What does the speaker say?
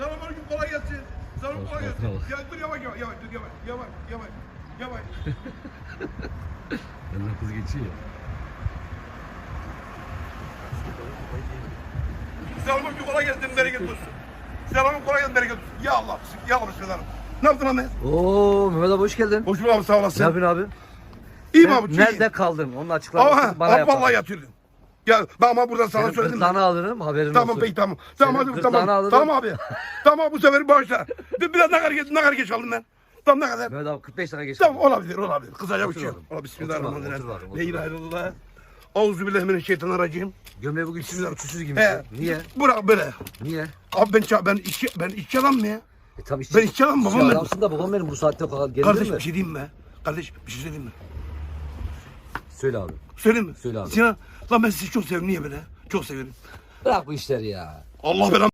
Selamünaleyküm kolay gelsin. Selam kolay gelsin. Ya dur yavaş yavaş yavaş dur yavaş yavaş yavaş yavaş. Yanına kız geçiyor. Selamünaleyküm kolay gelsin bereket olsun. Selamün kolay gelsin bereket olsun. Ya Allah ya Allah bismillah. Ne yaptın Ahmet? Oo Mehmet abi hoş geldin. Hoş bulduk abi sağ Ne olasın. yapıyorsun abi? İyi mi Sen abi? Nerede kaldın? Onun Ama açıklamasını bana ha, yap. vallahi yatıyordum. Ya ama buradan sana Senin söyledim. gırtlağını alırım haberin Tamam olsun. peki tamam. Tamam Senin hadi gırtlağını tamam. alırım. Tamam abi. tamam bu sefer bağışla. Bir- Biraz ne kadar geç, ne kadar geç aldım ben? Tamam ne kadar? Mehmet abi 45 tane geçti. Tamam olabilir olabilir. Kısaca bir Otur şey. bakalım. Ola Otur bismillahirrahmanirrahim. bakalım, otur La ilahe bakalım. illallah. Euzubillahimineşşeytanirracim. Gömleği bugün Bismillah. üçsüz He. giymişsin. Niye? Bırak böyle. Niye? Abi ben ça- ben işçi ben işçi adam mı ya? E tam işçi. Ben işçi adamım, babam benim. adamsın da babam benim bu saatte falan gelir Kardeş mi? bir şey diyeyim mi? Kardeş bir şey söyleyeyim mi? Söyle abi. Söyleyeyim mi? Söyle abi. Sinan lan ben sizi çok seviyorum. Niye böyle? Çok seviyorum. Bırak bu işleri ya. Allah belanı